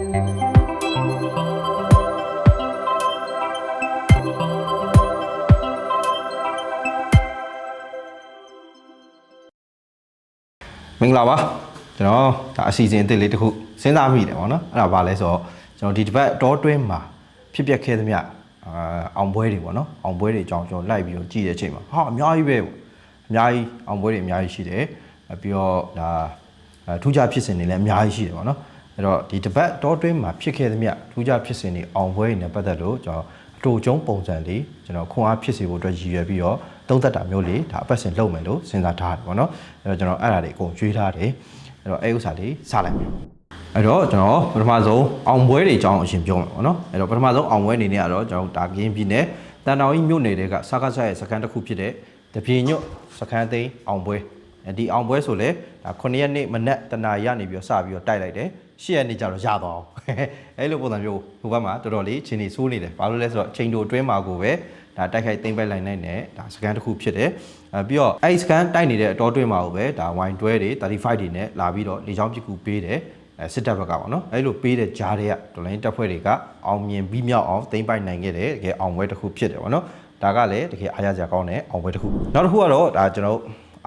မင်္ဂလာပါကျွန်တော်ဒါအစီအစဉ်အသစ်လေးတစ်ခုစဉ်းစားမိတယ်ပေါ့နော်အဲ့ဒါဘာလဲဆိုတော့ကျွန်တော်ဒီတစ်ပတ်တောတွင်းမှာဖြစ်ပျက်ခဲ့သမျှအာအောင်ပွဲတွေပေါ့နော်အောင်ပွဲတွေအကြောင်းကျွန်တော်လိုက်ပြီးတော့ကြည့်တဲ့အချိန်မှာဟာအများကြီးပဲပေါ့အများကြီးအောင်ပွဲတွေအများကြီးရှိတယ်အပြီးတော့ဒါအဲထူးခြားဖြစ်စဉ်တွေလည်းအများကြီးရှိတယ်ပေါ့နော် အဲ့တော့ဒီတစ်ပတ်တောတွင်းမှာဖြစ်ခဲ့သမျှထူးခြားဖြစ်စဉ်တွေအောင်ပွဲတွေနဲ့ပတ်သက်လို့ကျွန်တော်အတူကျုံပုံစံလေးကျွန်တော်ခွန်အားဖြစ်စေဖို့အတွက်ရည်ရွယ်ပြီးတော့သုံးသက်တာမျိုးလေးဒါအပတ်စဉ်လုပ်မယ်လို့စဉ်းစားထားတယ်ပေါ့နော်အဲ့တော့ကျွန်တော်အဲ့ဒါတွေအကုန်ရွေးထားတယ်အဲ့တော့အဲ့ဥစ္စာလေးစလိုက်မယ်အဲ့တော့ကျွန်တော်ပထမဆုံးအောင်ပွဲတွေအကြောင်းအရင်ပြောမယ်ပေါ့နော်အဲ့တော့ပထမဆုံးအောင်ပွဲအနေနဲ့ကတော့ကျွန်တော်ဒါကင်းပြည်နယ်တန်တောင်ကြီးမြို့နယ်တွေကစကားဆက်ရဲ့စခန်းတစ်ခုဖြစ်တဲ့တပြေညွတ်စခန်းသိန်းအောင်ပွဲဒီအောင်ပွဲဆိုလဲဒါ9ရက်နေ့မနက်တနာရီကနေပြီးတော့စပြီးတော့တိုက်လိုက်တယ် 10ရက်နေ့ကျတော့ရသွားအောင်အဲ့လိုပုံစံမျိုးဟိုဘက်မှာတော်တော်လေးချင်းနေစိုးနေတယ်ဘာလို့လဲဆိုတော့အချိန်တိုအတွင်းမှာကိုပဲဒါတိုက်ခိုက်သိမ့်ပိုက်လိုက်နိုင်တဲ့ဒါစကန်တစ်ခုဖြစ်တယ်အဲပြီးတော့အဲ့စကန်တိုက်နေတဲ့အတော်တွင်းမှာကိုပဲဒါဝိုင်တွဲတွေ35တွေနဲ့လာပြီးတော့လေချောင်းပစ်ကူပေးတယ်အဲစစ်တပ်ဘက်ကပေါ့နော်အဲ့လိုပေးတဲ့ဂျားတွေကဒလိုင်းတပ်ဖွဲ့တွေကအောင်မြင်ပြီးမြောက်အောင်သိမ့်ပိုက်နိုင်ခဲ့တယ်တကယ်အောင်ပွဲတစ်ခုဖြစ်တယ်ပေါ့နော်ဒါကလည်းတကယ်အားရစရာကောင်းတဲ့အောင်ပွဲတစ်ခုနောက်တစ်ခုကတော့ဒါကျွန်တော်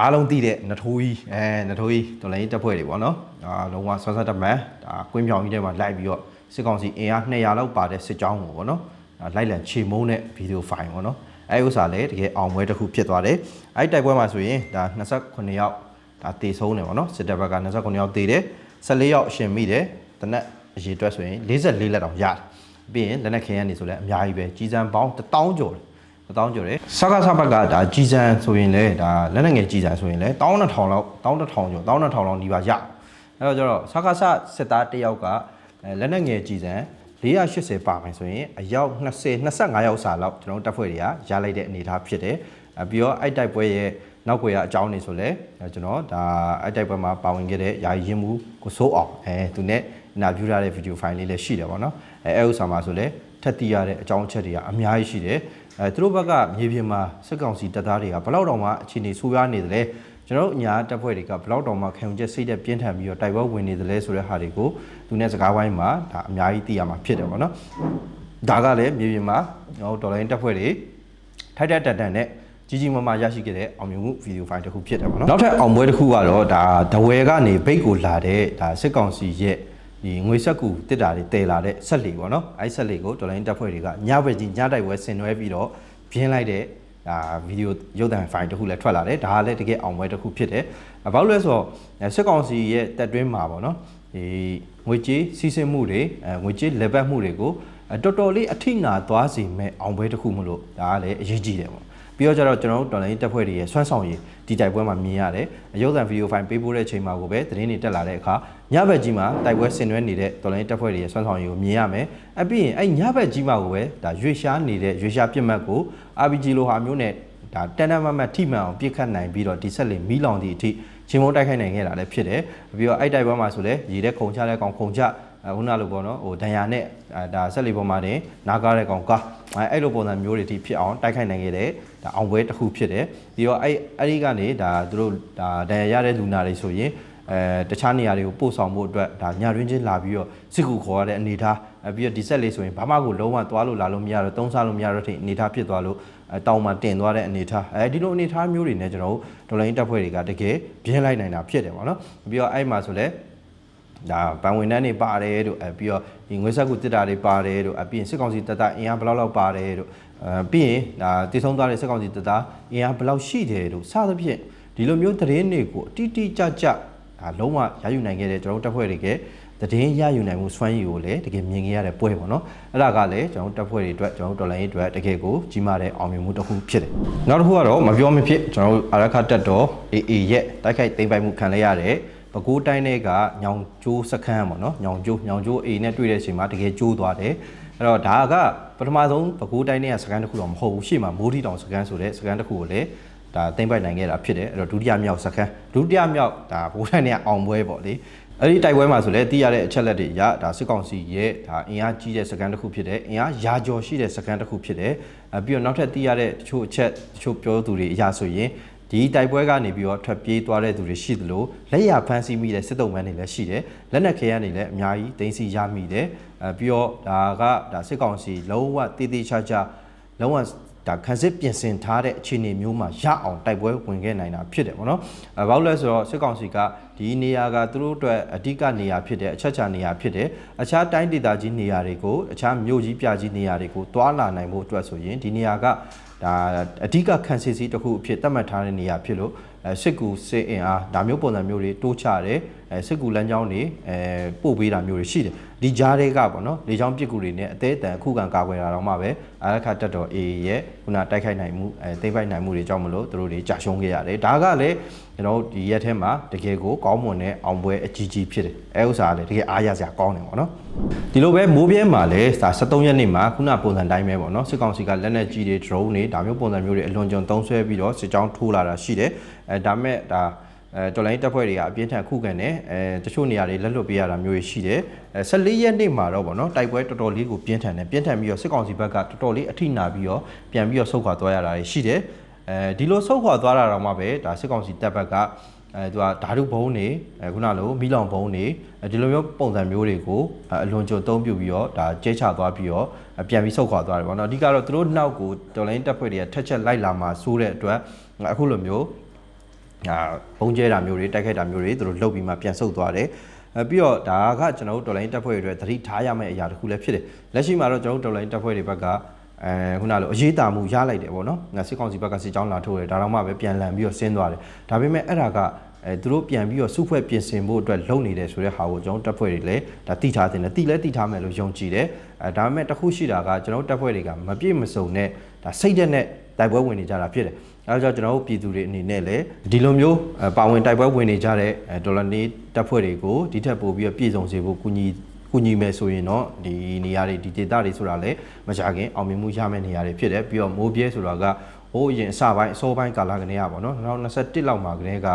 အားလုံးသိတဲ့နထိုးကြီးအဲနထိုးကြီးဒလိုင်းတပ်ဖွဲ့တွေပေါ့နော်ဒါလုံးဝဆွမ်းဆက်တမန်ဒါကွင်းပြောင်ကြီးထဲမှာလိုက်ပြီးတော့စစ်ကောင်စီအင်အား200လောက်ပါတဲ့စစ်ကြောင်းကိုပေါ့နော်ဒါလိုက်လံချေမုန်းတဲ့ဗီဒီယိုဖိုင်ပေါ့နော်အဲဥစ္စာလည်းတကယ်အောင်ပွဲတစ်ခုဖြစ်သွားတယ်အဲ့တိုက်ပွဲမှာဆိုရင်ဒါ28ယောက်ဒါတေဆုံးတယ်ပေါ့နော်စစ်တပ်ဘက်က28ယောက်တေတယ်14ယောက်အရှင်မိတယ်တနက်အရေအတွက်ဆိုရင်44လက်တောင်ရတယ်ပြီးရင်လက်နက်ခဲရနေဆိုလည်းအများကြီးပဲကြီးစံပေါင်း1000ကျော်တယ် တောင်းကျော်တယ်စကားစဘက်ကဒါကြီးစံဆိုရင်လည်းဒါလက်နက်ငယ်ကြီးစံဆိုရင်လည်း12000လောက်12000ကျော်12000လောက်နီးပါးရအဲ့တော့ကျတော့စကားစစစ်သားတစ်ယောက်ကလက်နက်ငယ်ကြီးစံ480ပါမယ်ဆိုရင်အယောက်20 25ယောက်စာလောက်ကျွန်တော်တပ်ဖွဲ့တွေကရလိုက်တဲ့အနေအထားဖြစ်တယ်အပြီးတော့အဲ့တိုက်ပွဲရဲ့နောက်ွယ်ရအကြောင်းနေဆိုလဲကျွန်တော်ဒါအဲ့တိုက်ပွဲမှာပါဝင်ခဲ့တဲ့ယာယီရင်မှုကိုစိုးအောင်အဲသူနဲ့နာဗျူရတဲ့ဗီဒီယိုဖိုင်လေးလည်းရှိတယ်ပေါ့နော်အဲအဲ့ဥစ္စာမှာဆိုလဲထက်တီးရတဲ့အကြောင်းအချက်တွေကအများကြီးရှိတယ် အဲသူတို့ဘက်ကမြေပြင်မှာစစ်ကောင်စီတပ်သားတွေကဘလောက်တောင်မှအခြေအနေဆိုးရွားနေတယ်လဲကျွန်တော်တို့အညာတပ်ဖွဲ့တွေကဘလောက်တောင်မှခံယူချက်စိတ်သက်ပြင်းထန်ပြီးတော့တိုက်ပွဲဝင်နေတယ်လဲဆိုတဲ့ဟာတွေကိုသူနဲ့စကားဝိုင်းမှာဒါအများကြီးသိရမှာဖြစ်တယ်ပေါ့နော်ဒါကလည်းမြေပြင်မှာကျွန်တော်တို့ဒေါ်လာရင်းတပ်ဖွဲ့တွေထိုက်တက်တန်တန်နဲ့ကြီးကြီးမားမားရရှိခဲ့တဲ့အောင်မြင်မှုဗီဒီယိုဖိုင်တစ်ခုဖြစ်တယ်ပေါ့နော်နောက်ထပ်အောင်ပွဲတစ်ခုကတော့ဒါဒဝယ်ကနေဘိတ်ကိုလာတဲ့ဒါစစ်ကောင်စီရဲ့ ဒီငွေဆက်ကူတစ်တာတွေတည်လာတဲ့ဆက်လီပေါ့နော်အဲ့ဆက်လီကိုဒေါ်လာရင်းတပ်ဖွဲ့တွေကညဘက်ကြီးညတိုက်ပွဲဆင်နွှဲပြီးတော့ပြင်းလိုက်တဲ့ဒါဗီဒီယိုရုပ်သံဖိုင်တစ်ခုလည်းထွက်လာတယ်ဒါကလည်းတကယ်အောင်ပွဲတစ်ခုဖြစ်တယ်ဘာလို့လဲဆိုတော့စစ်ကောင်စီရဲ့တက်တွင်းမှာပေါ့နော်ဒီငွေကြေးစီးဆင်းမှုတွေအဲငွေကြေးလက်ပတ်မှုတွေကိုတော်တော်လေးအထိနာသွားစေမဲ့အောင်ပွဲတစ်ခုမလို့ဒါကလည်းအရေးကြီးတယ်ပေါ့ပြီးတော့ကျတော့ကျွန်တော်တို့တော်လိုင်းတပ်ဖွဲ့တွေရဲ့ဆွမ်းဆောင်ရည် ဒီတိုက်ပွဲမှာမြင်ရတယ်အယုတ်သံဗီဒီယိုဖိုင်ပေးပို့တဲ့အချိန်မှာကိုပဲသတင်းတွေတက်လာတဲ့အခါညဘက်ကြီးမှာတိုက်ပွဲဆင်နွှဲနေတဲ့တော်လိုင်းတပ်ဖွဲ့တွေရဲ့ဆွမ်းဆောင်ရည်ကိုမြင်ရမယ်အပြီးရင်အဲ့ညဘက်ကြီးမှာကိုပဲဒါရွေရှားနေတဲ့ရွေရှားပြစ်မှတ်ကို RPG လိုဟာမျိုးနဲ့ဒါတန်တန်မတ်မတ်ထိမှန်အောင်ပြစ်ခတ်နိုင်ပြီးတော့ဒီဆက်လင်မီးလောင်သည့်အထိချင်းမုံတိုက်ခိုက်နိုင်ခဲ့တာလည်းဖြစ်တယ်ပြီးတော့အဲ့တိုက်ပွဲမှာဆိုလဲရေတဲ့ခုံချတဲ့ကောင်ခုံချခုနလိုပေါ့နော်ဟိုဒဏ်ရာနဲ့ဒါဆက်လီပေါ်မှာတင်နားကားတဲ့ကောင်ကား အဲ့လိုပုံစံမျိုးတွေထိဖြစ်အောင်တိုက်ခိုက်နိုင်ခဲ့တဲ့ဒါအောင်ပွဲတစ်ခုဖြစ်တယ်ပြီးတော့အဲ့အဲ့ဒီကနေဒါသူတို့ဒါဒဏ်ရာရတဲ့လူနာတွေဆိုရင်အဲတခြားနေရာတွေကိုပို့ဆောင်ဖို့အတွက်ဒါညာရင်းချင်းလာပြီးတော့စစ်ကူခေါ်ရတဲ့အနေထားပြီးတော့ဒီဆက်လေးဆိုရင်ဘာမှကိုလုံးဝသွားလို့လာလို့မရတော့သုံးစားလို့မရတော့တဲ့အနေထားဖြစ်သွားလို့တောင်မှတင်သွားတဲ့အနေထားအဲဒီလိုအနေထားမျိုးတွေနဲ့ကျွန်တော်တို့ဒေါ်လာရင်းတပ်ဖွဲ့တွေကတကယ်ပြင်းလိုက်နိုင်တာဖြစ်တယ်ပေါ့နော်ပြီးတော့အဲ့မှာဆိုလဲ ဒါဗန်ဝင်တန်းတွေပါတယ်တို့အဲပြီးတော့ဒီငွေဆက်ကူတစ်တာတွေပါတယ်တို့အပြင်စစ်ကောင်စီတပ်သားအင်အားဘယ်လောက်လောက်ပါတယ်တို့အဲပြီးရင်ဒါတည်ဆုံးသွားတဲ့စစ်ကောင်စီတပ်သားအင်အားဘယ်လောက်ရှိတယ်တို့စသဖြင့်ဒီလိုမျိုးသတင်းတွေကိုအတိအကျကျဒါလုံးဝရယူနိုင်ခဲ့တဲ့ကျွန်တော်တို့တပ်ဖွဲ့တွေကတည်င်းရယူနိုင်မှုစွမ်းရည်ကိုလည်းတကယ်မြင်ခဲ့ရတဲ့ပွဲပေါ့နော်အဲ့ဒါကလည်းကျွန်တော်တို့တပ်ဖွဲ့တွေအတွက်ကျွန်တော်တို့တော်လိုင်းရေးအတွက်တကယ်ကိုကြီးမားတဲ့အောင်မြင်မှုတစ်ခုဖြစ်တယ်နောက်တစ်ခုကတော့မပြောမဖြစ်ကျွန်တော်တို့အာရခတက်တော် AA ရဲ့တိုက်ခိုက်သိမ်းပိုက်မှုခံလိုက်ရတဲ့ ပဲခူးတိုင်းတွေကညောင်ကျိုးစခန်းပေါ့နော်ညောင်ကျိုးညောင်ကျိုး A နဲ့တွေ့တဲ့အချိန်မှာတကယ်ကျိုးသွားတယ်အဲ့တော့ဒါကပထမဆုံးပဲခူးတိုင်းတွေကစခန်းတစ်ခုတော့မဟုတ်ဘူးရှေ့မှာမိုးထီတောင်စခန်းဆိုတဲ့စခန်းတစ်ခုကိုလည်းဒါသိမ့်ပိုက်နိုင်ခဲ့တာဖြစ်တယ်အဲ့တော့ဒုတိယမြောက်စခန်းဒုတိယမြောက်ဒါဘိုးတိုင်းတွေကအောင်ပွဲပေါ့လေအဲ့ဒီတိုက်ပွဲမှာဆိုလည်းသိရတဲ့အချက်လက်တွေအရဒါစစ်ကောင်စီရဲ့ဒါအင်အားကြီးတဲ့စကန်တစ်ခုဖြစ်တယ်အင်အားရာကျော်ရှိတဲ့စကန်တစ်ခုဖြစ်တယ်အပြီးတော့နောက်ထပ်သိရတဲ့တချို့အချက်တချို့ပြောသူတွေအရာဆိုရင် ဒီဒီတိုက်ပွဲကနေပြီးတော့ထွက်ပြေးသွားတဲ့သူတွေရှိသလိုလက်ရဖမ်းဆီးမိတဲ့စစ်တုံးမန်းတွေလည်းရှိတယ်လက်နက်ခဲယမ်းတွေလည်းအများကြီးတင်းစီရမိတယ်အဲပြီးတော့ဒါကဒါစစ်ကောင်စီလုံးဝတည်တည်ချာချာလုံးဝဒါခန်းစစ်ပြင်ဆင်ထားတဲ့အခြေအနေမျိုးမှာရအောင်တိုက်ပွဲဝင်ခဲ့နိုင်တာဖြစ်တယ်ပေါ့နော်အဲဘာလို့လဲဆိုတော့စစ်ကောင်စီကဒီနေရာကသူတို့အတွက်အဓိကနေရာဖြစ်တယ်အချက်ချာနေရာဖြစ်တယ်အခြားတိုင်းဒေသကြီးနေရာတွေကိုအခြားမြို့ကြီးပြကြီးနေရာတွေကိုတွာလာနိုင်ဖို့အတွက်ဆိုရင်ဒီနေရာကဒါအဓိကခန်းစစ်စီတစ်ခုအဖြစ်သတ်မှတ်ထားတဲ့နေရာဖြစ်လို့အဲ စစ်ကူစစ်အင်အားဒါမျိုးပုံစံမျိုးတွေတိုးချတယ်အဲစစ်ကူလမ်းကြောင်းတွေအဲပို့ပေးတာမျိုးတွေရှိတယ်ဒီကြားတွေကပေါ့နော်လေကြောင်းပစ်ကူတွေနဲ့အသေးအတန်အခုခံကာကွယ်တာတော့မှပဲအာရခတက်တော် A ရဲ့ခုနတိုက်ခိုက်နိုင်မှုအဲသိမ့်ပိုက်နိုင်မှုတွေကြောင့်မလို့သူတို့တွေကြာရှုံးခဲ့ရတယ်ဒါကလည်းကျွန်တော်တို့ဒီရက်ထဲမှာတကယ်ကိုကောင်းမွန်တဲ့အောင်ပွဲအကြီးကြီးဖြစ်တယ်အဲဥစ္စာကလည်းတကယ်အားရစရာကောင်းတယ်ပေါ့နော်ဒီလိုပဲမိုးပြဲမှာလည်းဒါ73ရက်နေ့မှာခုနပုံစံတိုင်းပဲပေါ့နော်စစ်ကောင်စီကလက်နက်ကြီးတွေ drone တွေဒါမျိုးပုံစံမျိုးတွေအလွန်ကျွံသုံးဆွဲပြီးတော့စစ်ကြောင်းထိုးလာတာရှိတယ်အဲဒါမဲ့ဒါအဲတော်လိုင်းတပ်ဖွဲ့တွေကအပြင်းထန်ခုခံတယ်အဲတချို့နေရာတွေလက်လွတ်ပေးရတာမျိုးတွေရှိတယ်အဲ14ရက်နေ့မှာတော့ဗောနော်တိုက်ပွဲတော်တော်လေးကိုပြင်းထန်တယ်ပြင်းထန်ပြီးတော့စစ်ကောင်စီဘက်ကတော်တော်လေးအထိနာပြီးတော့ပြန်ပြီးတော့ဆုတ်ခွာသွားရတာတွေရှိတယ်အဲဒီလိုဆုတ်ခွာသွားတာတော့မှပဲဒါစစ်ကောင်စီတပ်ဘက်ကအဲသူကဓာတုဘုံတွေအဲခုနလိုမိလောင်ဘုံတွေဒီလိုမျိုးပုံစံမျိုးတွေကိုအလွန်ကြုံသုံးပြပြီးတော့ဒါကျဲချသွားပြီးတော့ပြန်ပြီးဆုတ်ခွာသွားတယ်ဗောနော်အဓိကတော့သူတို့နောက်ကိုတော်လိုင်းတပ်ဖွဲ့တွေကထက်ချက်လိုက်လာမှာစိုးတဲ့အတွက်အခုလိုမျိုး အာဘုံကျဲတာမျိုးတွေတိုက်ခိုက်တာမျိုးတွေသူတို့လှုပ်ပြီးမှပြန်ဆုတ်သွားတယ်အဲပြီးတော့ဒါကကျွန်တော်တို့တော်လိုင်းတပ်ဖွဲ့တွေအတွက်သတိထားရမယ့်အရာတစ်ခုလည်းဖြစ်တယ်လက်ရှိမှာတော့ကျွန်တော်တို့တော်လိုင်းတပ်ဖွဲ့တွေဘက်ကအဲခုနလိုအရေးတာမှုရလိုက်တယ်ပေါ့နော်ငါစစ်ကောင်စီဘက်ကစစ်ကြောင်းလာထိုးတယ်ဒါတော့မှပဲပြန်လန်ပြီးတော့ဆင်းသွားတယ်ဒါပေမဲ့အဲ့ဒါကအဲသူတို့ပြန်ပြီးတော့စုဖွဲ့ပြင်ဆင်ဖို့အတွက်လုပ်နေတယ်ဆိုတဲ့ဟာကိုကျွန်တော်တပ်ဖွဲ့တွေလည်းဒါတိထားတင်တယ်တိလည်းတိထားမယ်လို့ယုံကြည်တယ်အဲဒါပေမဲ့တစ်ခုရှိတာကကျွန်တော်တပ်ဖွဲ့တွေကမပြည့်မစုံနဲ့ဒါစိတ်သက်နဲ့ တိုက်ပွဲဝင်နေကြတာဖြစ်တယ်အဲဒါကြောင့်ကျွန်တော်တို့ပြည်သူတွေအနေနဲ့လည်းဒီလိုမျိုးပါဝင်တိုက်ပွဲဝင်နေကြတဲ့ဒေါ်လာနေတပ်ဖွဲ့တွေကိုဒီထက်ပိုပြီးပြည့်စုံစေဖို့ကူညီကူညီမယ်ဆိုရင်တော့ဒီနေရာတွေဒီဒေသတွေဆိုတာလည်းမကြခင်အောင်မြင်မှုရမယ့်နေရာတွေဖြစ်တယ်ပြီးတော့မိုးပြဲဆိုတာကဟိုးအရင်အစပိုင်းအစောပိုင်းကာလကနေရပါတော့2021လောက်မှာကလေးက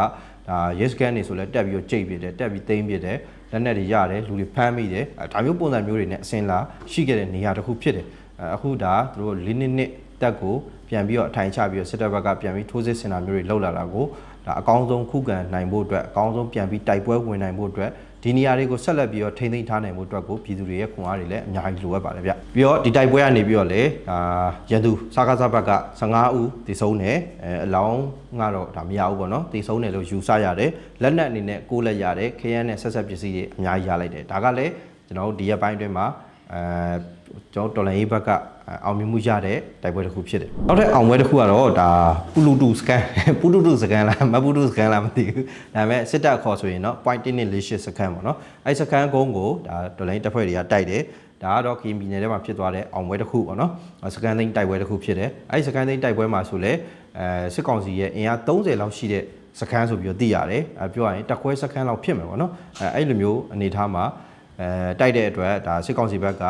ဒါရဲစကန်နေဆိုလဲတက်ပြီးတော့ကြိတ်ပြတယ်တက်ပြီးသိမ်းပြတယ်လက်နက်တွေရတယ်လူတွေဖမ်းမိတယ်ဒါမျိုးပုံစံမျိုးတွေနဲ့အစင်လာရှိခဲ့တဲ့နေရာတစ်ခုဖြစ်တယ်အခုဒါသူတို့၄နှစ်နှစ် တက်ကိုပြန်ပြီးတော့အထိုင်ချပြီးတော့စစ်တပ်ဘက်ကပြန်ပြီးထိုးစစ်ဆင်တာမျိုးတွေလှုပ်လာတာကိုဒါအကောင်းဆုံးခုခံနိုင်ဖို့အတွက်အကောင်းဆုံးပြန်ပြီးတိုက်ပွဲဝင်နိုင်ဖို့အတွက်ဒီနေရာတွေကိုဆက်လက်ပြီးတော့ထိန်းသိမ်းထားနိုင်ဖို့အတွက်ကိုပြည်သူတွေရဲ့ခွန်အားတွေလည်းအများကြီးလိုအပ်ပါတယ်ဗျပြီးတော့ဒီတိုက်ပွဲကနေပြီးတော့လေအာရန်သူစကားစဘက်က15ဦးတည်ဆုံးတယ်အဲအလောင်းကတော့ဒါမရဘူးပေါ့နော်တည်ဆုံးတယ်လို့ယူဆရတယ်လက်နက်အနေနဲ့ကိုးလက်ရတယ်ခရမ်းနဲ့ဆက်ဆက်ပစ္စည်းတွေအများကြီးရလိုက်တယ်ဒါကလည်းကျွန်တော်တို့ဒီရက်ပိုင်းအတွင်းမှာ အဲကျွန်တော်တော်လန်ရေးဘက်ကအောင်မြင်မှုရတဲ့တိုက်ပွဲတစ်ခုဖြစ်တယ်။နောက်ထပ်အောင်ပွဲတစ်ခုကတော့ဒါပူလူတူစကန်ပူလူတူစကန်လားမပူလူစကန်လားမသိဘူး။ဒါပေမဲ့စစ်တပ်ခေါ်ဆိုရင်တော့ point 1.48စကန်ပေါ့နော်။အဲစကန်ကုန်းကိုဒါတော်လိုင်းတပ်ဖွဲ့တွေကတိုက်တယ်။ဒါကတော့ကင်းပြည်နယ်ထဲမှာဖြစ်သွားတဲ့အောင်ပွဲတစ်ခုပေါ့နော်။စကန်သိန်းတိုက်ပွဲတစ်ခုဖြစ်တယ်။အဲဒီစကန်သိန်းတိုက်ပွဲမှာဆိုလဲအဲစစ်ကောင်စီရဲ့အင်အား30လောက်ရှိတဲ့စကန်ဆိုပြီးတော့သိရတယ်။အဲပြောရရင်တက်ခွဲစကန်လောက်ဖြစ်မယ်ပေါ့နော်။အဲအဲ့လိုမျိုးအနေထားမှာ အဲတိုက်တဲ့အတွက်ဒါစစ်ကောင်စီဘက်က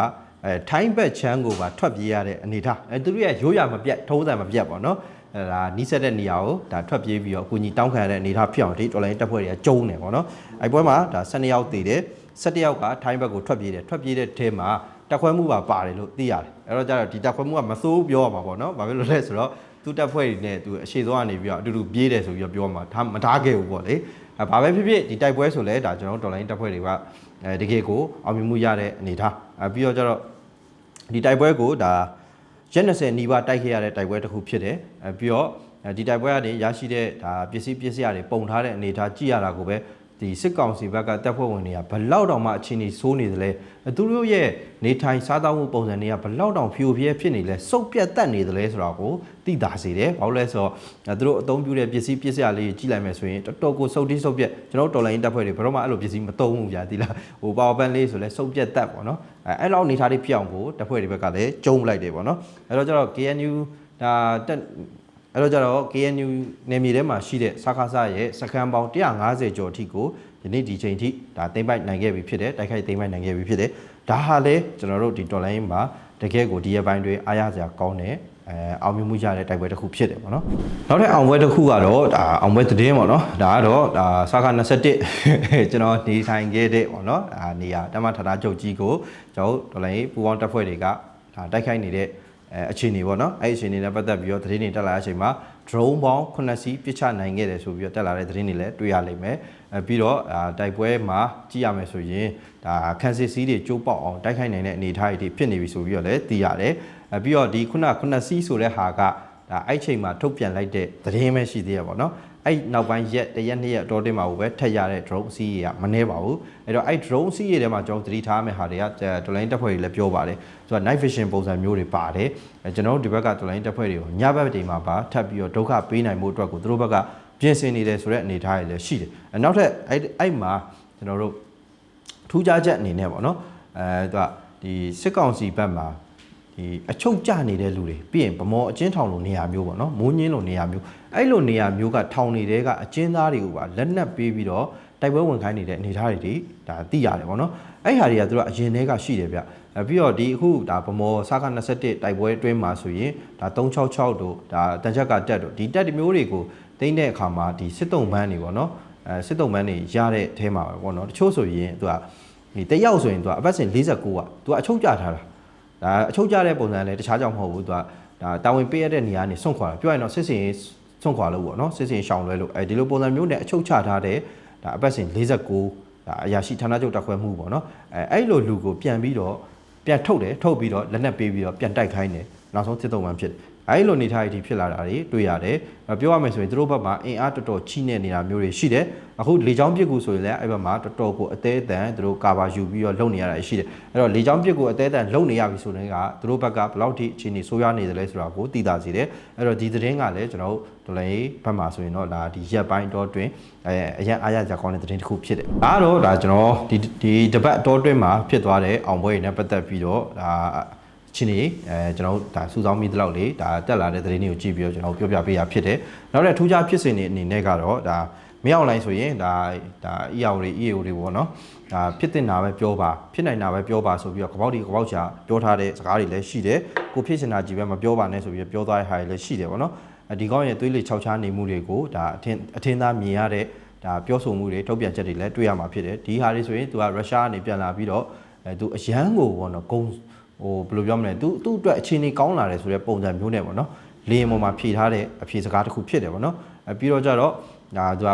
အဲထိုင်းဘက်ချမ်းကိုပါထွက်ပြေးရတဲ့အနေထားအဲသူတို့ရဲ့ရိုးရမပြတ်ထုံးစံမပြတ်ပေါ့နော်အဲဒါနီးစက်တဲ့နေရာကိုဒါထွက်ပြေးပြီးတော့အကူကြီးတောင်းခံရတဲ့အနေထားဖြစ်အောင်ဒီတော်လိုင်းတပ်ဖွဲ့တွေကကျုံနေပေါ့နော်အဲပွဲမှာဒါ12ယောက်တည်တယ်17ယောက်ကထိုင်းဘက်ကိုထွက်ပြေးတယ်ထွက်ပြေးတဲ့ထဲမှာတက်ခွဲမှုပါပါတယ်လို့သိရတယ်အဲတော့ကျတော့ဒီတက်ခွဲမှုကမစိုးပြောရမှာပေါ့နော်ဘာဖြစ်လို့လဲဆိုတော့သူတက်ဖွဲ့တွေနဲ့သူအရှိဆုံးကနေပြီးတော့အတူတူပြေးတယ်ဆိုပြီးတော့ပြောမှာဒါမထားခဲ့ဘူးပေါ့လေအဲ ဘာပဲဖြစ်ဖြစ်ဒီတိုက်ပွဲဆိုလဲဒါကျွန်တော်တော်လိုင်းတက်ဖွဲ့တွေကအဲတကယ်ကိုအောင်မြင်မှုရတဲ့အနေထားအဲပြီးတော့ကျတော့ဒီတိုက်ပွဲကိုဒါရက်20နီးပါးတိုက်ခဲ့ရတဲ့တိုက်ပွဲတစ်ခုဖြစ်တယ်အဲပြီးတော့ဒီတိုက်ပွဲကနေရရှိတဲ့ဒါပစ္စည်းပစ္စည်းတွေပုံထားတဲ့အနေထားကြည့်ရတာကိုပဲ ဒီစစ်ကောင်စီဘက်ကတပ်ဖွဲ့ဝင်တွေကဘလောက်တောင်မှအချင်းကြီးစိုးနေသလဲသူတို့ရဲ့နေထိုင်စားသောက်မှုပုံစံတွေကဘလောက်တောင်ဖြိုဖျဲဖြစ်နေလဲစုပ်ပြတ်တက်နေသလဲဆိုတာကိုသိတာစေတယ်ဘာလို့လဲဆိုတော့သူတို့အသုံးပြုတဲ့ပစ္စည်းပစ္စည်းလေးကြည့်လိုက်မယ်ဆိုရင်တော်တော်ကိုစုပ်တိစုပ်ပြတ်ကျွန်တော်တော်လိုင်းတပ်ဖွဲ့တွေဘယ်တော့မှအဲ့လိုပစ္စည်းမသုံးဘူးဗျာဒီလားဟိုပါဝါပန်လေးဆိုလဲစုပ်ပြတ်တက်ပေါ့နော်အဲအဲ့လောက်နေထားလေးဖြစ်အောင်ကိုတပ်ဖွဲ့တွေဘက်ကလည်းကျုံလိုက်တယ်ပေါ့နော်အဲ့တော့ကျတော့ KNU ဒါတက် အဲ့တော့ကျတော့ KNU နယ်မြေထဲမှာရှိတဲ့စခါစရဲ့စကန်ပေါင်း150ကျော်အထိကိုဒီနေ့ဒီချိန်ထိဒါသိမ့်ပိုက်နိုင်ခဲ့ပြီဖြစ်တယ်တိုက်ခိုက်သိမ့်ပိုက်နိုင်ခဲ့ပြီဖြစ်တယ်ဒါဟာလေကျွန်တော်တို့ဒီတော်လိုင်းမှာတကယ်ကိုဒီရက်ပိုင်းတွေအားရစရာကောင်းတယ်အဲအောင်မြင်မှုရတဲ့တိုက်ပွဲတစ်ခုဖြစ်တယ်ပေါ့နော်နောက်ထပ်အောင်ပွဲတစ်ခုကတော့ဒါအောင်ပွဲသတင်းပေါ့နော်ဒါကတော့ဒါစကား21ကျွန်တော်နေထိုင်ခဲ့တဲ့ပေါ့နော်ဒါနေရာတမထထာချုပ်ကြီးကိုကျွန်တော်တော်လိုင်းပူပေါင်းတပ်ဖွဲ့တွေကဒါတိုက်ခိုက်နေတဲ့ အဲအခြေအနေပေါ့နော်အဲ့အခြေအနေနဲ့ပတ်သက်ပြီးတော့သတင်းတွေတက်လာတဲ့အချိန်မှာ drone ပေါင်း9စီးပစ်ချနိုင်ခဲ့တယ်ဆိုပြီးတော့တက်လာတဲ့သတင်းတွေလည်းတွေ့ရလိမ့်မယ်အဲပြီးတော့အာတိုက်ပွဲမှာကြည့်ရမယ်ဆိုရင်ဒါခန်းစစ်စီးတွေကျိုးပေါက်အောင်တိုက်ခိုက်နိုင်တဲ့အနေအထားတွေဖြစ်နေပြီဆိုပြီးတော့လည်းသိရတယ်အဲပြီးတော့ဒီခုန9စီးဆိုတဲ့ဟာကဒါအဲ့ချိန်မှာထုတ်ပြန်လိုက်တဲ့သတင်းပဲရှိသေးရပါတော့ အဲ့နောက်ပိုင်းရက်တစ်ရက်နှစ်ရက်အတော်တင်မှာပဲထက်ရတဲ့ drone အစီးတွေကမနှဲပါဘူးအဲ့တော့အဲ့ drone အစီးတွေထဲမှာကျွန်တော်သတိထားမယ့်ဟာတွေကဒလိုင်းတက်ဖွဲ့တွေလည်းပြောပါတယ်ဆိုတော့ night vision ပုံစံမျိုးတွေပါတယ်အဲကျွန်တော်တို့ဒီဘက်ကဒလိုင်းတက်ဖွဲ့တွေကိုညဘက်တွေမှာပါထပ်ပြီးတော့ဒုက္ခပေးနိုင်မှုအတွက်ကိုသူတို့ဘက်ကပြင်ဆင်နေတယ်ဆိုတဲ့အနေအထားတွေလည်းရှိတယ်အဲနောက်ထပ်အဲ့အဲ့မှာကျွန်တော်တို့ထူးခြားချက်အနေနဲ့ပေါ့နော်အဲသူကဒီစစ်ကောင်စီဘက်မှာ ဒီအချုပ်ကျနေတဲ့လူတွေပြီးရင်ဗမော်အချင်းထောင်လိုနေရာမျိုးပေါ့နော်မိုးညင်းလိုနေရာမျိုးအဲ့လိုနေရာမျိုးကထောင်နေတဲ့ကအချင်းသားတွေကိုပါလက်နက်ပေးပြီးတော့တိုက်ပွဲဝင်ခိုင်းနေတဲ့အနေအထားတွေဒါသိရတယ်ပေါ့နော်အဲ့ဟာတွေကသူတို့အရင်တည်းကရှိတယ်ဗျအဲပြီးတော့ဒီအခုဒါဗမော်စကား21တိုက်ပွဲအတွင်းမှာဆိုရင်ဒါ366တို့ဒါတန်ချက်ကတက်တို့ဒီတက်ဒီမျိုးတွေကိုတင်းတဲ့အခါမှာဒီစစ်တုံးပန်းတွေပေါ့နော်အဲစစ်တုံးပန်းတွေရတဲ့အထဲမှာပဲပေါ့နော်တချို့ဆိုရင်သူကဒီတယောက်ဆိုရင်သူကအပတ်စဉ်49ကသူကအချုပ်ကျထားတာ ဒါအချုပ်ကြတဲ့ပုံစံလည်းတခြားကြောင့်မဟုတ်ဘူးသူကဒါတာဝန်ပေးရတဲ့နေရာကနေစွန့်ခွာတာပြောရင်တော့စစ်စင်စွန့်ခွာလို့ပေါ့နော်စစ်စင်ရှောင်လွဲလို့အဲဒီလိုပုံစံမျိုးနဲ့အချုပ်ချထားတဲ့ဒါအပတ်စဉ်49ဒါအရာရှိဌာနချုပ်တက်ခွဲမှုပေါ့နော်အဲအဲ့လိုလူကိုပြန်ပြီးတော့ပြန်ထုတ်တယ်ထုတ်ပြီးတော့လက်နက်ပေးပြီးတော့ပြန်တိုက်ခိုင်းတယ်နောက်ဆုံးစစ်တုံးမှဖြစ် တယ်အဲ့လိုနေထားရည်ဖြစ်လာတာတွေတွေ့ရတယ်ပြောရမယ်ဆိုရင်သူတို့ဘက်မှာအင်အားတော်တော်ချိနေနေတာမျိုးတွေရှိတယ်အခုလေချောင်းပြစ်ကူဆိုရင်လည်းအဲ့ဘက်မှာတော်တော်ကိုအသေးအတန်သူတို့ကာဗာယူပြီးတော့လုပ်နေရတာရှိတယ်အဲ့တော့လေချောင်းပြစ်ကူအသေးအတန်လုပ်နေရပြီဆိုရင်ကသူတို့ဘက်ကဘယ်လောက်ထိအခြေအနေဆိုးရွားနေတယ်လဲဆိုတာကိုသိတာစီတယ်အဲ့တော့ဒီသတင်းကလည်းကျွန်တော်တို့ဒလိုင်းဘက်မှာဆိုရင်တော့ဒါဒီရက်ပိုင်းတော့တွင်အဲအရန်အားရကြကောင်းတဲ့သတင်းတစ်ခုဖြစ်တယ်ဒါကတော့ဒါကျွန်တော်ဒီဒီတပတ်အတော်တွင်မှာဖြစ်သွားတဲ့အောင်ပွဲတွေနဲ့ပတ်သက်ပြီးတော့ဒါ ချင်းနေအဲကျွန်တော်တို့ဒါစူဆောင်းမိသလောက်လေဒါတက်လာတဲ့သတင်းတွေကိုကြည့်ပြီးတော့ကျွန်တော်ပြောပြပေးရဖြစ်တယ်နောက်တဲ့ထူးခြားဖြစ်စဉ်တွေအနေနဲ့ကတော့ဒါမရောက်လိုက်ဆိုရင်ဒါဒါ EAO တွေ EAO တွေပေါ့နော်ဒါဖြစ်တင်တာပဲပြောပါဖြစ်နိုင်တာပဲပြောပါဆိုပြီးတော့ကပောက်ဒီကပောက်ချာပြောထားတဲ့စကားတွေလည်းရှိတယ်ကိုဖြစ်စင်တာကြီးပဲမပြောပါနဲ့ဆိုပြီးတော့ပြောသွားတဲ့ဟာတွေလည်းရှိတယ်ပေါ့နော်ဒီကောင်းရဲ့သွေးလေခြောက်ချားနေမှုတွေကိုဒါအထင်အထင်သားမြင်ရတဲ့ဒါပြောဆိုမှုတွေထုတ်ပြန်ချက်တွေလည်းတွေ့ရမှာဖြစ်တယ်ဒီဟာတွေဆိုရင်သူကရုရှားကနေပြန်လာပြီးတော့အဲသူအရန်ကိုပေါ့နော်ဂုံ ဟိုဘယ်လိုပြောမလဲသူသူ့အတွက်အခြေအနေကောင်းလာတယ်ဆိုတဲ့ပုံစံမျိုးနဲ့ပေါ့နော်လေရင်ပေါ်မှာဖြေထားတဲ့အဖြေစကားတစ်ခုဖြစ်တယ်ပေါ့နော်အဲပြီးတော့ကြတော့ဒါသူက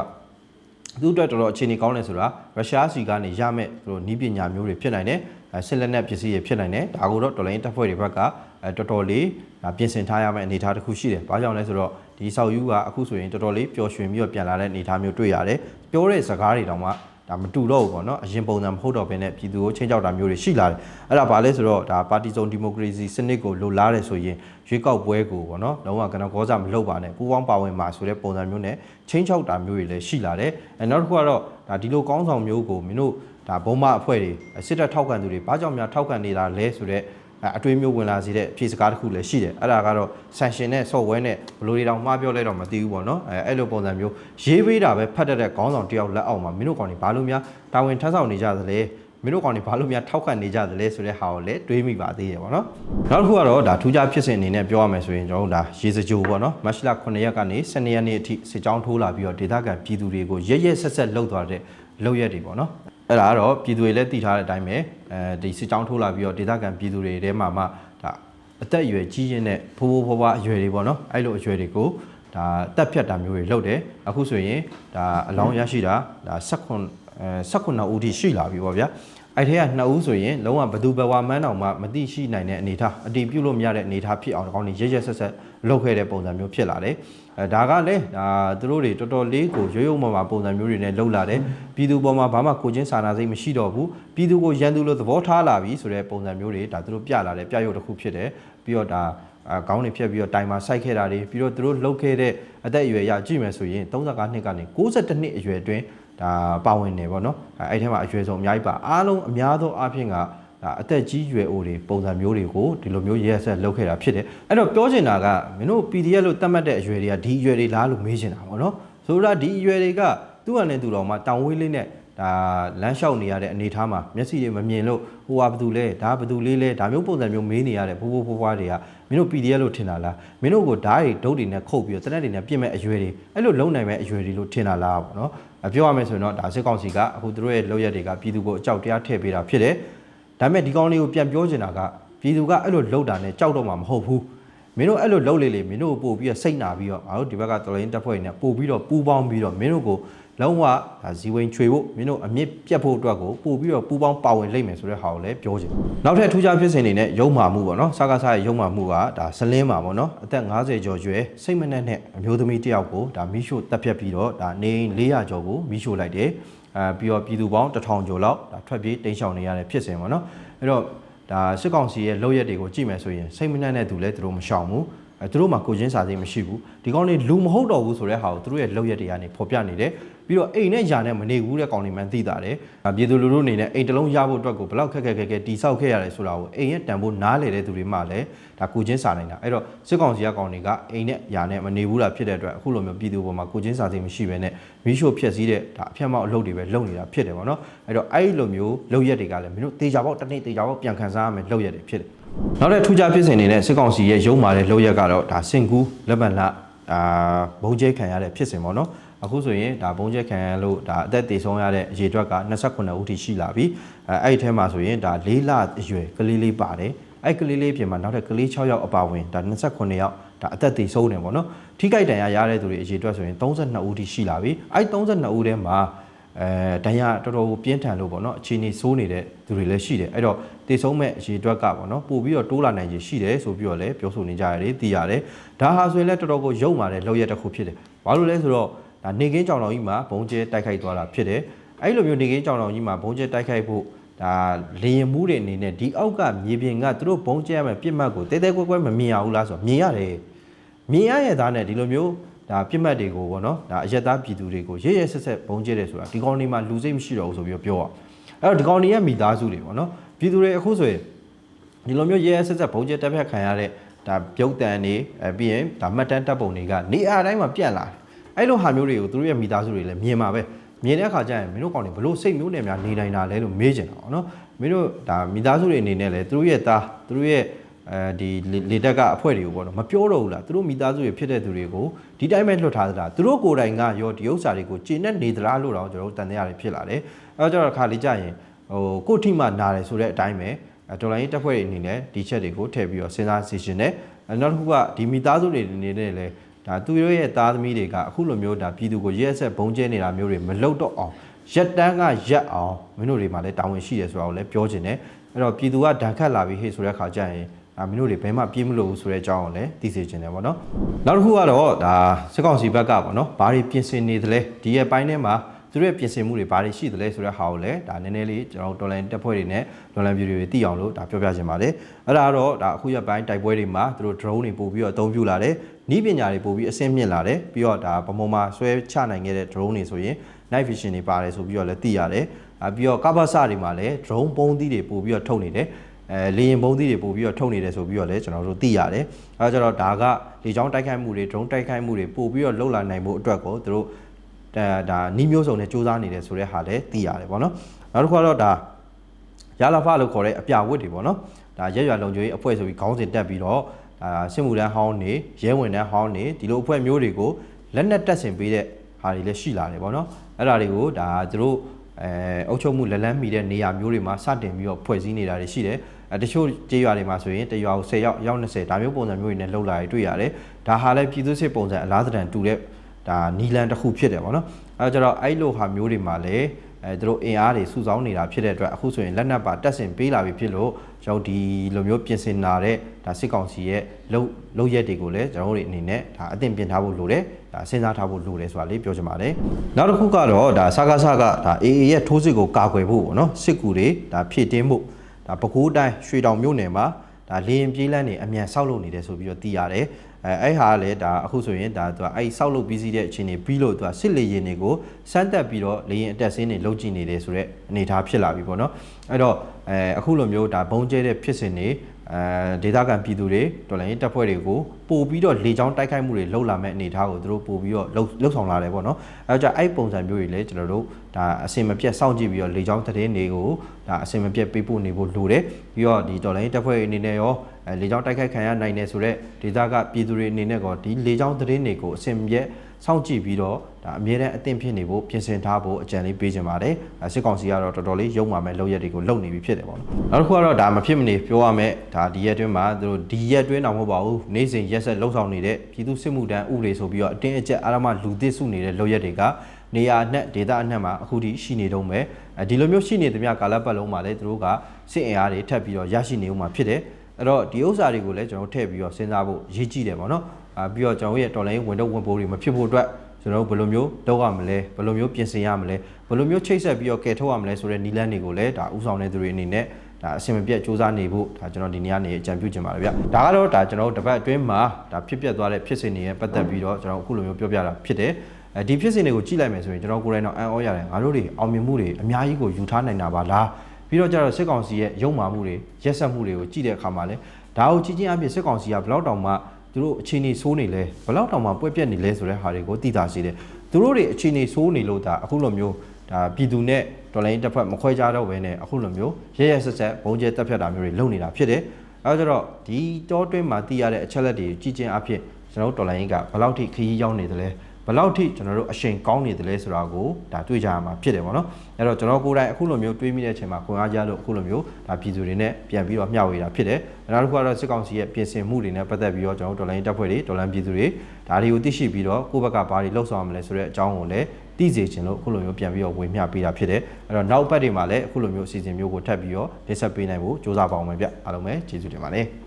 သူ့အတွက်တော်တော်အခြေအနေကောင်းတယ်ဆိုတာရုရှားစီကနေရမဲ့သူတို့နီးပညာမျိုးတွေဖြစ်နိုင်တယ်အဲစစ်လက်နက်ပစ္စည်းတွေဖြစ်နိုင်တယ်ဒါကိုတော့တော်လိုင်းတပ်ဖွဲ့တွေဘက်ကအဲတော်တော်လေးဒါပြင်ဆင်ထားရမယ့်အနေအထားတစ်ခုရှိတယ်ဘာကြောင့်လဲဆိုတော့ဒီဆောက်ယူကအခုဆိုရင်တော်တော်လေးပျော်ရွှင်ပြီးတော့ပြန်လာတဲ့အနေအထားမျိုးတွေ့ရတယ်ပြောတဲ့စကားတွေတောင်မှ ဒါမတူတော့ဘူးပေါ့နော်အရင်ပုံစံမဟုတ်တော့ဘဲနဲ့ပြည်သူကိုချင်းချောက်တာမျိုးတွေရှိလာတယ်အဲ့ဒါဘာလဲဆိုတော့ဒါပါတီစုံဒီမိုကရေစီစနစ်ကိုလိုလားတယ်ဆိုရင်ရွေးကောက်ပွဲကိုပေါ့နော်လုံးဝကနကောစားမလုပ်ပါနဲ့ပူးပေါင်းပါဝင်ပါဆိုတဲ့ပုံစံမျိုးနဲ့ချင်းချောက်တာမျိုးတွေလည်းရှိလာတယ်အဲနောက်တစ်ခုကတော့ဒါဒီလိုကောင်းဆောင်မျိုးကိုမင်းတို့ဒါဘုံမအဖွဲ့တွေစစ်တပ်ထောက်ခံသူတွေဘာကြောင့်များထောက်ခံနေတာလဲဆိုတော့ အတွေးမျိုးဝင်လာစေတဲ့အဖြေစကားတစ်ခုလည်းရှိတယ်အဲ့ဒါကတော့ sanction နဲ့ software နဲ့ဘယ်လိုတွေတောင်မှားပြောလဲတော့မသိဘူးပေါ့နော်အဲအဲ့လိုပုံစံမျိုးရေးပေးတာပဲဖတ်တတ်တဲ့ခေါင်းဆောင်တယောက်လက်အောက်မှာမင်းတို့ကောင်တွေဘာလို့များတာဝန်ထမ်းဆောင်နေကြသလဲမင်းတို့ကောင်တွေဘာလို့များထောက်ခံနေကြသလဲဆိုတဲ့ဟာကိုလည်းတွေးမိပါသေးတယ်ပေါ့နော်နောက်တစ်ခုကတော့ဒါထူးခြားဖြစ်စဉ်အနေနဲ့ပြောရမယ်ဆိုရင်ကျွန်တော်တို့ဒါရေစကြိုပေါ့နော်မတ်လ9ရက်ကနေ12ရက်နေ့အထိစစ်ကြောင်းထိုးလာပြီးတော့ဒေသခံပြည်သူတွေကိုရရက်ဆက်ဆက်လှုပ်သွားတဲ့လုပ်ရက်တွေပေါ့နော် အဲ့ဒါကတော့ပြည်သူတွေလည်းတည်ထားတဲ့အတိုင်းပဲအဲဒီစစ်ကြောင်းထိုးလာပြီးတော့ဒေသခံပြည်သူတွေထဲမှာမှဒါအသက်အရွယ်ကြီးရင်နဲ့ဖိုးဖိုးဖွားဖွားအရွယ်တွေပေါ့နော်အဲ့လိုအရွယ်တွေကိုဒါတက်ဖြတ်တာမျိုးတွေလုပ်တယ်အခုဆိုရင်ဒါအလောင်းရရှိတာဒါ16အဲ16ဦးထိရှိလာပြီပေါ့ဗျာ အဲ့ထဲက2ဦးဆိုရင်လုံးဝဘသူဘဝမန်းအောင်မှမသိရှိနိုင်တဲ့အနေအထားအတီးပြုတ်လို့မရတဲ့အနေအထားဖြစ်အောင်ဒီကောင်းနေရရက်ဆက်ဆက်လုပ်ခဲ့တဲ့ပုံစံမျိုးဖြစ်လာတယ်အဲဒါကလည်းဒါသူတို့တွေတော်တော်လေးကိုရိုးရိုးမမာပုံစံမျိုးတွေနဲ့လှုပ်လာတယ်ပြည်သူပေါ်မှာဘာမှကိုချင်းစာနာစိတ်မရှိတော့ဘူးပြည်သူကိုရန်သူလို့သဘောထားလာပြီဆိုတဲ့ပုံစံမျိုးတွေဒါသူတို့ပြလာတယ်ပြရုပ်တစ်ခုဖြစ်တယ်ပြီးတော့ဒါအကောင်းတွေဖြတ်ပြီးတော့တိုင်မှာစိုက်ခဲ့တာတွေပြီးတော့သူတို့လှုပ်ခဲ့တဲ့အသက်အရွယ်ရကြည့်မယ်ဆိုရင်35နှစ်ကနေ62နှစ်အရွယ်အတွင်း ဒါပါဝင်နေပေါ့နော်အဲအဲ့ထဲမှာအရွယ်ဆုံးအများကြီးပါအားလုံးအများသောအားဖြင့်ကဒါအသက်ကြီးရွယ်အိုတွေပုံစံမျိုးတွေကိုဒီလိုမျိုးရဲဆက်လုပ်ခဲ့တာဖြစ်တယ်အဲ့တော့ပြောချင်တာကမင်းတို့ PDF လို့သတ်မှတ်တဲ့အရွယ်တွေကဒီအရွယ်တွေလားလို့မေးချင်တာပေါ့နော်ဆိုတော့ဒီအရွယ်တွေကသူ့အနေနဲ့သူတော်မှတောင်ဝေးလေးနဲ့ဒါလမ်းလျှောက်နေရတဲ့အနေအထားမှာမျက်စိတွေမမြင်လို့ဟိုဟာဘာတူလဲဒါဘာတူလေးလဲဒါမျိုးပုံစံမျိုးမေးနေရတဲ့ဖိုးဖိုးဖွားဖွားတွေကမင်းတို့ PDF လို့ထင်တာလားမင်းတို့ကိုဓာတ်တွေဒုတ်တွေနဲ့ခုတ်ပြီးတော့တနက်တွေနဲ့ပြစ်မဲ့အရွယ်တွေအဲ့လိုလုံနိုင်မဲ့အရွယ်တွေလို့ထင်တာလားပေါ့နော်အ ပြောရမယ်ဆိုရင်တော့ဒါစစ်ကောင်စီကအခုတို့ရဲ့လောက်ရက်တွေကပြည်သူကိုအကြောက်တရားထည့်ပေးတာဖြစ်တယ်ဒါပေမဲ့ဒီကောင်လေးကိုပြန်ပြောချင်တာကပြည်သူကအဲ့လိုလှုပ်တာနဲ့ကြောက်တော့မှမဟုတ်ဘူးမင်းတို့အဲ့လိုလုပ်လေလေမင်းတို့ကိုပို့ပြီးတော့စိတ်နာပြီးတော့ငါတို့ဒီဘက်ကတော်လိုင်းတက်ဖွဲ့နေပို့ပြီးတော့ပူပေါင်းပြီးတော့မင်းတို့ကို လုံးဝဒါဇီဝင်ချွေဖို့မင်းတို့အမြင့်ပြတ်ဖို့အတွက်ကိုပို့ပြီးတော့ပူပေါင်းပါဝင်လိမ့်မယ်ဆိုတဲ့ဟာကိုလည်းပြောချင်တယ်နောက်ထပ်ထူးခြားဖြစ်စဉ်တွေနဲ့ရုံမာမှုပေါ့နော်စကားစားရဲ့ရုံမာမှုကဒါဇလင်းမှာပေါ့နော်အသက်50ကျော်ရွယ်စိတ်မနှက်နဲ့အမျိုးသမီးတစ်ယောက်ကိုဒါမီးရှို့တပ်ဖြတ်ပြီးတော့ဒါနေအိမ်400ကျော်ကိုမီးရှို့လိုက်တယ်အဲပြီးတော့ပြည်သူပေါင်း1000ကျော်လောက်ဒါထွက်ပြေးတိမ်းရှောင်နေရတဲ့ဖြစ်စဉ်ပေါ့နော်အဲ့တော့ဒါစစ်ကောင်စီရဲ့လုပ်ရက်တွေကိုကြည့်မယ်ဆိုရင်စိတ်မနှက်နဲ့သူလည်းသူတို့မရှောင်ဘူးအဲသူတို့မှာကိုချင်းစာသိမရှိဘူးဒီကောင်တွေလူမဟုတ်တော့ဘူးဆိုတဲ့ဟာကိုသူတို့ရဲ့လုပ်ရက်တွေကနေဖော်ပြနေတယ် ပြီးတော့အိမ်နဲ့ယာနဲ့မနေဘူးတဲ့ကောင်တွေမှန်းသိတာတယ်ဒါပြည်သူလူထုအနေနဲ့အိမ်တစ်လုံးရဖို့အတွက်ကိုဘယ်လောက်ခက်ခက်ခဲခဲတိဆောက်ခဲ့ရတယ်ဆိုတာကိုအိမ်ရဲ့တန်ဖိုးနားလေတဲ့သူတွေမှလည်းဒါကိုချင်းစာနိုင်တာအဲ့တော့စစ်ကောင်စီကကောင်တွေကအိမ်နဲ့ယာနဲ့မနေဘူးလားဖြစ်တဲ့အတွက်အခုလိုမျိုးပြည်သူပေါ်မှာကိုချင်းစာသိမရှိဘဲနဲ့မီးရှို့ဖျက်ဆီးတဲ့ဒါအဖျက်မောက်အလုပ်တွေပဲလုပ်နေတာဖြစ်တယ်ပေါ့နော်အဲ့တော့အဲ့လိုမျိုးလုပ်ရက်တွေကလည်းမင်းတို့တေချာပေါက်တစ်နေ့တေချာပေါက်ပြန်ခံစားရမယ်လုပ်ရက်တွေဖြစ်တယ်နောက်တဲ့ထူးခြားဖြစ်စဉ်တွေနဲ့စစ်ကောင်စီရဲ့ရုံမာတဲ့လောက်ရက်ကတော့ဒါစင်ကူးလက်ပံလအာဘုံကျဲခံရတဲ့ဖြစ်စဉ်ပေါ့နော် အခုဆိုရင်ဒါဘုံကျဲခံရလို့ဒါအသက်သေဆုံးရတဲ့ရေအတွက်က29ဦးထိရှိလာပြီအဲအဲ့ဒီထဲမှာဆိုရင်ဒါ၄လအရွယ်ကလေးလေးပါတယ်အဲ့ကလေးလေးပြင်မှာနောက်ထပ်ကလေး6ယောက်အပါဝင်ဒါ29ယောက်ဒါအသက်သေဆုံးတယ်ပေါ့နော်ထိကြိုက်တန်ရရတဲ့သူတွေအရေအတွက်ဆိုရင်32ဦးထိရှိလာပြီအဲ့32ဦးထဲမှာအဲဒဏ်ရာတော်တော်ကိုပြင်းထန်လို့ပေါ့နော်အခြေအနေဆိုးနေတဲ့သူတွေလည်းရှိတယ်အဲ့တော့တေဆုံးမဲ့အရေအတွက်ကပေါ့နော်ပို့ပြီးတော့တိုးလာနိုင်ခြေရှိတယ်ဆိုပြီးတော့လည်းပြောဆိုနေကြရတယ်သိရတယ်ဒါဟာဆိုရင်လည်းတော်တော်ကိုရုပ်မာတဲ့လောက်ရက်တစ်ခုဖြစ်တယ်ဘာလို့လဲဆိုတော့ ဒါနေကင်းကြောင်တော်ကြီးမှာဘုံကျဲတိုက်ခိုက်သွားတာဖြစ်တယ်အဲ့လိုမျိုးနေကင်းကြောင်တော်ကြီးမှာဘုံကျဲတိုက်ခိုက်ဖို့ဒါလေရင်မှုတွေအနေနဲ့ဒီအောက်ကမြေပြင်ကသူတို့ဘုံကျဲရမယ်ပြစ်မှတ်ကိုတဲတဲကွဲကွဲမမြင်ရဘူးလားဆိုတော့မြင်ရတယ်မြင်ရရဲ့သားနဲ့ဒီလိုမျိုးဒါပြစ်မှတ်တွေကိုပေါ့နော်ဒါအရက်သားပြည်သူတွေကိုရဲရဲဆက်ဆက်ဘုံကျဲတယ်ဆိုတာဒီကောင်တွေမှာလူစိတ်မရှိတော့ဘူးဆိုပြီးတော့ပြောอ่ะအဲ့တော့ဒီကောင်တွေရဲ့မိသားစုတွေပေါ့နော်ပြည်သူတွေအခုဆိုရင်ဒီလိုမျိုးရဲရဲဆက်ဆက်ဘုံကျဲတက်ဖြတ်ခံရတဲ့ဒါပြုတ်တန်နေအဲပြီးရင်ဒါမှတ်တမ်းတပ်ပုံတွေကနေအားတိုင်းမှာပြန့်လာတယ် အဲ့လိုဟာမျိုးတွေကိုသူတို့ရဲ့မိသားစုတွေလည်းမြင်မှာပဲမြင်တဲ့အခါကျရင်မင်းတို့ကောင်တွေဘလို့စိတ်မျိုးနဲ့များနေနိုင်တာလဲလို့မေးချင်တာပေါ့နော်မင်းတို့ဒါမိသားစုတွေအနေနဲ့လည်းသူတို့ရဲ့သားသူတို့ရဲ့အဲဒီလေလေတက်ကအဖွဲတွေကိုပေါ့နော်မပြောတော့ဘူးလားသူတို့မိသားစုတွေဖြစ်တဲ့သူတွေကိုဒီတိုင်းပဲလွတ်ထားသလားသူတို့ကိုယ်တိုင်ကရောဒီဥစ္စာတွေကိုကျင့်နဲ့နေသလားလို့တော့ကျွန်တော်တို့တန်တရားတွေဖြစ်လာတယ်အဲတော့ကျတော့ခါလေးကြရင်ဟိုကိုယ့်ထိမှနာတယ်ဆိုတဲ့အတိုင်းပဲအဲဒေါ်လာရေးတက်ဖွဲ့တွေအနေနဲ့ဒီချက်တွေကိုထည့်ပြီးတော့စဉ်းစားစီရှင်တယ်အဲနောက်တစ်ခုကဒီမိသားစုတွေအနေနဲ့လည်း ဒါသူတို့ရဲ့သားသမီးတွေကအခုလိုမျိုးဒါပြည်သူကိုရက်ဆက်ဘုံကျဲနေတာမျိုးတွေမလုပ်တော့အောင်ရက်တန်းကရက်အောင်မင်းတို့တွေမှာလည်းတာဝန်ရှိတယ်ဆိုတာကိုလည်းပြောချင်တယ်အဲ့တော့ပြည်သူကဓာတ်ခတ်လာပြီးဟေ့ဆိုတဲ့ခါကျရင်အာမင်းတို့တွေဘယ်မှပြေးမလို့ဘူးဆိုတဲ့အကြောင်းကိုလည်းသိစေချင်တယ်ပေါ့နော်နောက်တစ်ခုကတော့ဒါစစ်ကောင်စီဘက်ကပေါ့နော်ဘာတွေပြင်ဆင်နေသလဲဒီရဲ့ပိုင်းထဲမှာသူတို့ရဲ့ပြင်ဆင်မှုတွေဘာတွေရှိသလဲဆိုတဲ့ဟာကိုလည်းဒါနည်းနည်းလေးကျွန်တော်တို့တော်လိုင်းတက်ဖွဲ့တွေနဲ့တော်လိုင်းဗီဒီယိုတွေသိအောင်လို့ဒါပြောပြချင်ပါတယ်အဲ့ဒါကတော့ဒါအခုရက်ပိုင်းတိုက်ပွဲတွေမှာသူတို့ drone တွေပို့ပြီးတော့အသုံးပြုလာတယ် နီးပညာတွေပို့ပြီးအဆင့်မြင့်လာတယ်ပြီးတော့ဒါဗမာမှာဆွဲချနိုင်ခဲ့တဲ့ drone တွေဆိုရင် night vision တွေပါတယ်ဆိုပြီးတော့လည်းသိရတယ်အပြီးတော့ကပ္ပစတွေမှာလည်း drone ပုံးသီးတွေပို့ပြီးတော့ထုတ်နေတယ်အဲလေရင်ပုံးသီးတွေပို့ပြီးတော့ထုတ်နေတယ်ဆိုပြီးတော့လည်းကျွန်တော်တို့သိရတယ်အဲဒါကြတော့ဒါကလေကြောင်းတိုက်ခိုက်မှုတွေ drone တိုက်ခိုက်မှုတွေပို့ပြီးတော့လှုပ်လာနိုင်မှုအတွက်ကိုသူတို့ဒါဒါနီးမျိုးစုံနဲ့စူးစမ်းနေတယ်ဆိုတဲ့ဟာလည်းသိရတယ်ပေါ့နော်နောက်တစ်ခုကတော့ဒါရလာဖလို့ခေါ်တဲ့အပြဝတ်တွေပေါ့နော်ဒါရက်ရွာလုံခြုံရေးအဖွဲ့ဆိုပြီးခေါင်းစဉ်တက်ပြီးတော့ ဒါစစ်မှုထမ်းဟောင်းနေရဲဝင်ထမ်းဟောင်းနေဒီလိုအဖွဲ့မျိုးတွေကိုလက်နက်တက်ဆင်ပေးတဲ့ဟာတွေလည်းရှိလာတယ်ပေါ့နော်အဲ့ဒါတွေကိုဒါသူတို့အဲအုပ်ချုပ်မှုလက်လန်းမီတဲ့နေရာမျိုးတွေမှာစတင်ပြီးတော့ဖွဲ့စည်းနေတာတွေရှိတယ်အဲတချို့ကြေးရွာတွေမှာဆိုရင်တရွာကို10ယောက်ယောက်20ဒါမျိုးပုံစံမျိုးတွေနဲ့လှုပ်လာရတွေ့ရတယ်ဒါဟာလည်းပြည်သူစစ်ပုံစံအလားသဏ္ဍာန်တူတဲ့ဒါနီလန်တစ်ခုဖြစ်တယ်ပေါ့နော်အဲကြတော့အဲ့လိုဟာမျိုးတွေမှာလည်း အဲသူတို့အင်အားတွေစုဆောင်းနေတာဖြစ်တဲ့အတွက်အခုဆိုရင်လက်နက်ပါတက်ဆင်ပေးလာပြီဖြစ်လို့ကျွန်တော်ဒီလိုမျိုးပြင်ဆင်လာတဲ့ဒါစစ်ကောင်စီရဲ့လုံလုံရက်တွေကိုလည်းကျွန်တော်တို့အနေနဲ့ဒါအသင်ပြင်ထားဖို့လိုတယ်ဒါစဉ်းစားထားဖို့လိုတယ်ဆိုတာလေးပြောချင်ပါတယ်နောက်တစ်ခုကတော့ဒါစကားစကဒါ AA ရဲ့ထိုးစစ်ကိုကာကွယ်ဖို့ပေါ့နော်စစ်ကူတွေဒါဖြည့်တင်းဖို့ဒါပဲခူးတိုင်းရွှေတောင်မြို့နယ်မှာ ဒါလေရင်ပြေးလန်းနေအမြန်ဆောက်လုပ်နေတယ်ဆိုပြီးတော့သိရတယ်အဲအဲ့ဟာကလည်းဒါအခုဆိုရင်ဒါသူကအဲ့ဆောက်လုပ်ပြီးစီးတဲ့အခြေအနေပြီးလို့သူကစစ်လေရင်တွေကိုစမ်းတက်ပြီးတော့လေရင်အတက်ဆင်းတွေလုပ်ကြည့်နေတယ်ဆိုတော့အနေအထားဖြစ်လာပြီပေါ့နော်အဲ့တော့အဲအခုလိုမျိုးဒါဘုံကျဲတဲ့ဖြစ်စဉ်တွေ အဲဒေသခံပြည်သူတွေတော်လိုင်းတပ်ဖွဲ့တွေကိုပို့ပြီးတော့လေကြောင်းတိုက်ခိုက်မှုတွေလှုပ်လာမဲ့အနေအထားကိုသူတို့ပို့ပြီးတော့လှုပ်လှုပ်ဆောင်လာတယ်ပေါ့နော်အဲကြောင့်အဲ့ပုံစံမျိုးတွေလည်းကျွန်တော်တို့ဒါအစင်မပြတ်စောင့်ကြည့်ပြီးတော့လေကြောင်းသတင်းတွေကိုဒါအစင်မပြတ်ပေးပို့နေဖို့လိုတယ်ပြီးတော့ဒီတော်လိုင်းတပ်ဖွဲ့အနေနဲ့ရောအဲလေကြောင်းတိုက်ခိုက်ခံရနိုင်တယ်ဆိုတော့ဒေသကပြည်သူတွေအနေနဲ့ကောဒီလေကြောင်းသတင်းတွေကိုအစင်ပြတ်စောင့်ကြည့်ပြီးတော့ ဒါအမြဲတမ်းအသင့်ဖြစ်နေဖို့ပြင်ဆင်ထားဖို့အကြံလေးပေးချင်ပါတယ်ဒါစစ်ကောင်စီကတော့တော်တော်လေးရုံမာမဲ့လုပ်ရက်တွေကိုလုပ်နေပြီဖြစ်တယ်ပေါ့နော်နောက်တစ်ခုကတော့ဒါမဖြစ်မနေပြောရမယ်ဒါဒီရက်တွင်းမှာသူတို့ဒီရက်တွင်းတော့မဟုတ်ပါဘူးနေ့စဉ်ရက်ဆက်လှုပ်ဆောင်နေတဲ့ပြည်သူစစ်မှုထမ်းဥပဒေဆိုပြီးတော့အတင်းအကျပ်အာရမလူသစ်စုနေတဲ့လုပ်ရက်တွေကနေရာအနှက်ဒေသအနှက်မှာအခုထိရှိနေတော့မယ်အဲဒီလိုမျိုးရှိနေသမျှကာလပတ်လုံးမှာလည်းသူတို့ကစစ်အင်အားတွေထပ်ပြီးတော့ရရှိနေဦးမှာဖြစ်တယ်အဲ့တော့ဒီဥစ္စာတွေကိုလည်းကျွန်တော်ထည့်ပြီးတော့စဉ်းစားဖို့ရည်ကြည့်တယ်ပေါ့နော်အာပြီးတော့ကျွန်တော်ရဲ့တော်လိုင်းဝင်တော့ဝင်ပိုးတွေမဖြစ်ဖို့အတွက် ကျွန်တော်တို့ဘယ်လိုမျိုးလုပ်ရမလဲဘယ်လိုမျိုးပြင်ဆင်ရမလဲဘယ်လိုမျိုးချိတ်ဆက်ပြီးတော့ကယ်ထုတ်ရမလဲဆိုတဲ့နီလန်းတွေကိုလည်းဒါဥဆောင်တဲ့သူတွေအနေနဲ့ဒါအစင်မပြတ်စူးစမ်းနေဖို့ဒါကျွန်တော်ဒီနေ့ကနေအကြံပြုချင်ပါတယ်ဗျဒါကတော့ဒါကျွန်တော်တို့တပတ်အတွင်းမှာဒါဖြစ်ပျက်သွားတဲ့ဖြစ်စဉ်တွေရဲ့ပတ်သက်ပြီးတော့ကျွန်တော်အခုလိုမျိုးပြောပြတာဖြစ်တယ်အဲဒီဖြစ်စဉ်တွေကိုကြည့်လိုက်မယ်ဆိုရင်ကျွန်တော်ကိုယ်တိုင်တော့အံ့ဩရတယ်ငါတို့တွေအောင်မြင်မှုတွေအများကြီးကိုယူထားနိုင်တာပါလားပြီးတော့ကျတော့စစ်ကောင်စီရဲ့ရုံမာမှုတွေရက်ဆက်မှုတွေကိုကြည့်တဲ့အခါမှာလဲဒါကိုကြည့်ချင်းအပြင်စစ်ကောင်စီကဘယ်လောက်တောင်မှ သူတို့အခြေအနေဆိုးနေလဲဘယ်လောက်တောင်မှပွက်ပြက်နေလဲဆိုတဲ့ဟာတွေကိုသိတာရှိတယ်သူတို့တွေအခြေအနေဆိုးနေလို့ဒါအခုလိုမျိုးဒါပြည်သူနဲ့တော်လိုင်းတစ်ဖက်မခွဲကြတော့ဘဲနဲ့အခုလိုမျိုးရဲရဲဆက်ဆက်ဘုံကျဲတက်ဖြတ်တာမျိုးတွေလုပ်နေတာဖြစ်တယ်အဲဒါကြတော့ဒီတောတွင်းမှာသိရတဲ့အချက်လက်တွေကြည့်ချင်းအဖြစ်ကျွန်တော်တို့တော်လိုင်းကဘယ်လောက်ထိခရီးရောက်နေသလဲ ဘယ်လောက်ထိကျွန်တော်တို့အချိန်ကောင်းနေတယ်လဲဆိုတာကိုဒါတွေ့ကြရမှာဖြစ်တယ်ပေါ့နော်အဲ့တော့ကျွန်တော်ကိုယ်တိုင်အခုလိုမျိုးတွေးမိတဲ့အချိန်မှာခွန်အားကြလို့အခုလိုမျိုးဒါပြည်သူတွေနဲ့ပြန်ပြီးတော့မျှဝေတာဖြစ်တယ်နောက်တစ်ခုကတော့စစ်ကောင်စီရဲ့ပြင်ဆင်မှုတွေနဲ့ပတ်သက်ပြီးတော့ကျွန်တော်တို့တော်လိုင်းတပ်ဖွဲ့တွေတော်လိုင်းပြည်သူတွေဒါတွေကိုသိရှိပြီးတော့ကိုယ့်ဘက်ကဘာတွေလှုပ်ဆောင်ရမလဲဆိုတဲ့အကြောင်းကိုလည်းသိစေချင်လို့အခုလိုမျိုးပြန်ပြီးတော့ဝေမျှပေးတာဖြစ်တယ်အဲ့တော့နောက်ပတ်တွေမှာလည်းအခုလိုမျိုးအစီအစဉ်မျိုးကိုထပ်ပြီးတော့လက်ဆက်ပေးနိုင်ဖို့စ조사ပါအောင်မယ်ဗျအားလုံးပဲကျေးဇူးတင်ပါတယ်